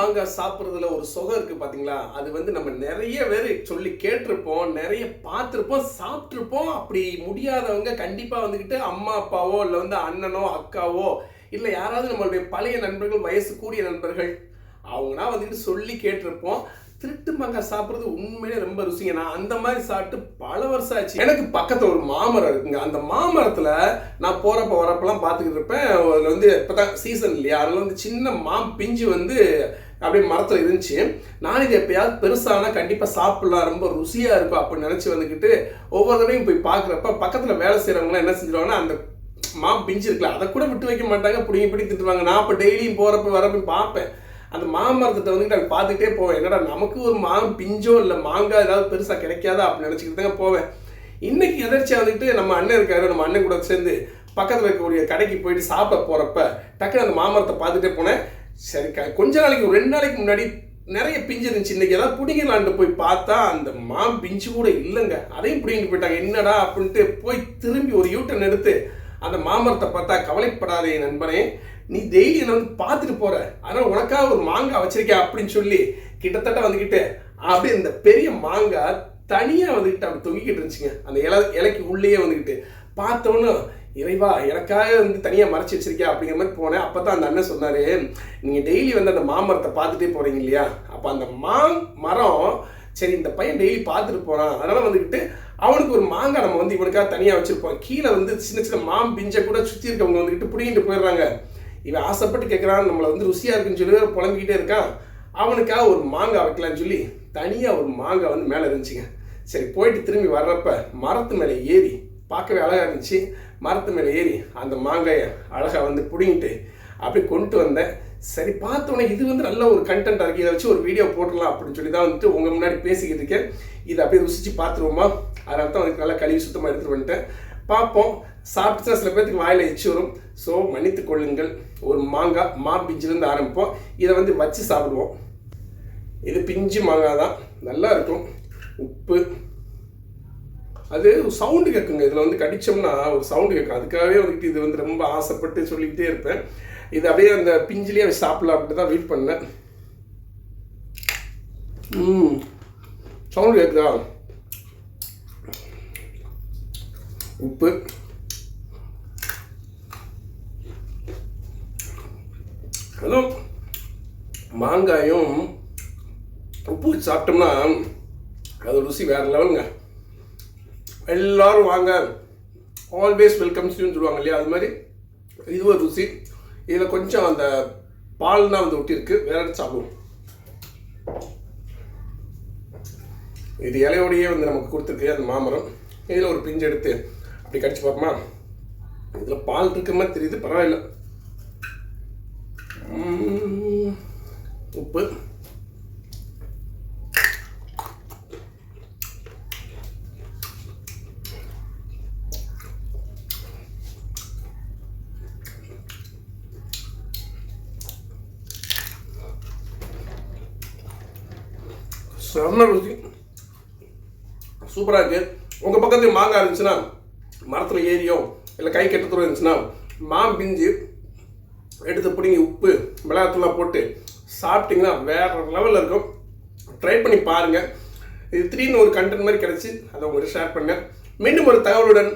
மாங்காய் சாப்பிட்றதுல ஒரு சுகம் இருக்குது பார்த்தீங்களா அது வந்து நம்ம நிறைய பேர் சொல்லி கேட்டிருப்போம் நிறைய பார்த்துருப்போம் சாப்பிட்ருப்போம் அப்படி முடியாதவங்க கண்டிப்பாக வந்துக்கிட்டு அம்மா அப்பாவோ இல்லை வந்து அண்ணனோ அக்காவோ இல்லை யாராவது நம்மளுடைய பழைய நண்பர்கள் வயசு கூடிய நண்பர்கள் அவங்கன்னா வந்துக்கிட்டு சொல்லி கேட்டிருப்போம். திருட்டு மாங்காய் சாப்பிட்றது உண்மையிலே ரொம்ப ருசிங்க நான் அந்த மாதிரி சாப்பிட்டு பல வருஷம் ஆச்சு. எனக்கு பக்கத்தில் ஒரு மாமரம் இருக்குங்க. அந்த மாமரத்தில் நான் போகிறப்ப வரப்பெல்லாம் பார்த்துக்கிட்டு இருப்பேன். அதில் வந்து இப்போ தான் சீசன் இல்லையா? அதில் வந்து சின்ன மாம் பிஞ்சு வந்து அப்படியே மரத்தில் இருந்துச்சு. நான் இது எப்பயாவது பெருசானா கண்டிப்பாக சாப்பிட்லாம் ரொம்ப ருசியாக இருக்கும் அப்படின்னு நினச்சி வந்துக்கிட்டு ஒவ்வொரு தடவையும் போய் பார்க்குறப்ப பக்கத்தில் வேலை செய்கிறவங்களாம் என்ன செஞ்சிருவாங்கன்னா அந்த மா பிஞ்சு இருக்கலாம் அதை கூட விட்டு வைக்க மாட்டாங்க பிடிங்கி பிடி திட்டுவாங்க. நான் இப்போ டெய்லியும் போகிறப்ப வரப்ப பார்ப்பேன். அந்த மாமரத்தை வந்துட்டு நான் பார்த்துக்கிட்டே போவேன். என்னடா நமக்கு ஒரு மா பிஞ்சோ இல்லை மாங்காய் ஏதாவது பெருசாக கிடைக்காதா அப்படின்னு நினச்சிக்கிட்டு தாங்க போவேன். இன்னைக்கு எதிர்ச்சியாக வந்துட்டு நம்ம அண்ணன் இருக்காரு நம்ம அண்ணன் கூட சேர்ந்து பக்கத்தில் இருக்கக்கூடிய கடைக்கு போயிட்டு சாப்பிட போகிறப்ப டக்குனு அந்த மாமரத்தை பார்த்துட்டே போனேன். சரி க- கொஞ்ச நாளைக்கு ஒரு ரெண்டு நாளைக்கு முன்னாடி நிறைய பிஞ்சு இருந்துச்சு. இன்றைக்கி ஏதாவது பிடிங்கலான்ட்டு போய் பார்த்தா அந்த மா பிஞ்சு கூட இல்லைங்க. அதையும் பிடிங்கிட்டு போயிட்டாங்க. என்னடா அப்படின்ட்டு போய் திரும்பி ஒரு யூட்டன் எடுத்து அந்த மாமரத்தை பார்த்தா கவலைப்படாதே நண்பனே. நீ டெய்லி என்ன வந்து பார்த்துட்டு போகிற அதனால் உனக்காக ஒரு மாங்காய் வச்சிருக்கேன் அப்படின்னு சொல்லி கிட்டத்தட்ட வந்துக்கிட்டு அப்படியே இந்த பெரிய மாங்காய் தனியாக வந்துக்கிட்டு அப்படி தொங்கிக்கிட்டு இருந்துச்சுங்க. அந்த இலை இலைக்கு உள்ளேயே வந்துக்கிட்டு பார்த்தோன்னு இறைவா எனக்காக வந்து தனியாக மறைச்சி வச்சிருக்கேன் அப்படிங்கிற மாதிரி போனேன். அப்போ தான் அந்த அண்ணன் சொன்னார் நீங்கள் டெய்லி வந்து அந்த மாமரத்தை பார்த்துட்டே போகிறீங்க இல்லையா? அப்போ அந்த மா மரம் சரி இந்த பையன் டெய்லி பார்த்துட்டு போகிறான் அதனால் வந்துக்கிட்டு அவனுக்கு ஒரு மாங்காய் நம்ம வந்து இவனுக்காக தனியாக வச்சுருப்போம். கீழே வந்து சின்ன சின்ன மாம் பிஞ்சை கூட சுற்றி இருக்கவங்க வந்துக்கிட்டு பிடிங்கிட்டு போயிடுறாங்க. இவன் ஆசைப்பட்டு கேட்குறான் நம்மளை வந்து ருசியாக இருக்குன்னு சொல்லி புலம்பிக்கிட்டே இருக்கான். அவனுக்காக ஒரு மாங்காய் வைக்கலான்னு சொல்லி தனியாக ஒரு மாங்காய் வந்து மேலே இருந்துச்சுங்க. சரி போயிட்டு திரும்பி வர்றப்ப மரத்து மேலே ஏறி பார்க்கவே அழகாக இருந்துச்சு. மரத்து மேலே ஏறி அந்த மாங்காயை அழகாக வந்து பிடுங்கிட்டு அப்படி கொண்டு வந்தேன். சரி பார்த்தோன்னே இது வந்து நல்ல ஒரு கண்டென்ட் இருக்குது இதை வச்சு ஒரு வீடியோ போடலாம் அப்படின்னு சொல்லி தான் வந்துட்டு உங்கள் முன்னாடி பேசிக்கிட்டு இருக்கேன். இதை அப்படியே ருசிச்சு பார்த்துருவோமா? அதனால தான் வந்து நல்லா கழுவி சுத்தமாக எடுத்துகிட்டு வந்துட்டேன். பார்ப்போம். சாப்பிட்டு சில பேர்த்துக்கு வாயில் எச்சு வரும். ஸோ மன்னித்து கொள்ளுங்கள். ஒரு மாங்காய் மா பிஞ்சிலேருந்து ஆரம்பிப்போம். இதை வந்து வச்சு சாப்பிடுவோம். இது பிஞ்சு மாங்காய் தான் நல்லா இருக்கும். உப்பு அது சவுண்டு கேட்குங்க இதில் வந்து கடிச்சோம்னா ஒரு சவுண்டு கேட்கும் அதுக்காகவே வந்துட்டு இது வந்து ரொம்ப ஆசைப்பட்டு சொல்லிக்கிட்டே இருப்பேன். இது அப்படியே அந்த பிஞ்சிலே வச்சு சாப்பிடலாம் அப்படின்னு தான் வெயிட் பண்ணேன். ம். சவுண்டு கேட்குதா உப்பு. ஹலோ. மாங்காயும் உப்பு வச்சு சாப்பிட்டோம்னா அது ருசி வேறு லெவலுங்க. எல்லாரும் வாங்க. ஆல்வேஸ் வெல்கம்ஸ்னு சொல்லுவாங்க இல்லையா? அது மாதிரி இது ஒரு ருசி. இதில் கொஞ்சம் அந்த பால்னா வந்து ஒட்டியிருக்கு. வேற சாப்பிடுவோம்? இது இலையோடையே வந்து நமக்கு கொடுத்துருக்கு. அந்த மாமரம். இதில் ஒரு பிஞ்சு எடுத்து அப்படி கடிச்சு பார்ப்போமா? இதில் பால் இருக்கிற மாதிரி தெரியுது. பரவாயில்ல. உப்பு. செம்ம ருசி. சூப்பராக இருக்குது உங்கள் பக்கத்துலேயும் மாங்காய் இருந்துச்சுன்னா மரத்தில் ஏறியோ இல்லை கை கெட்ட தூரம் இருந்துச்சுன்னா மா பிஞ்சு எடுத்து பிடிங்கி உப்பு மிளகாத்தூளாக போட்டு சாப்பிட்டிங்கன்னா வேற லெவலில் இருக்கும். ட்ரை பண்ணி பாருங்கள் இது திடீர்னு ஒரு கண்டென்ட் மாதிரி கிடச்சி அதை உங்கள்கிட்ட ஷேர் பண்ணேன் மீண்டும் ஒரு தகவலுடன்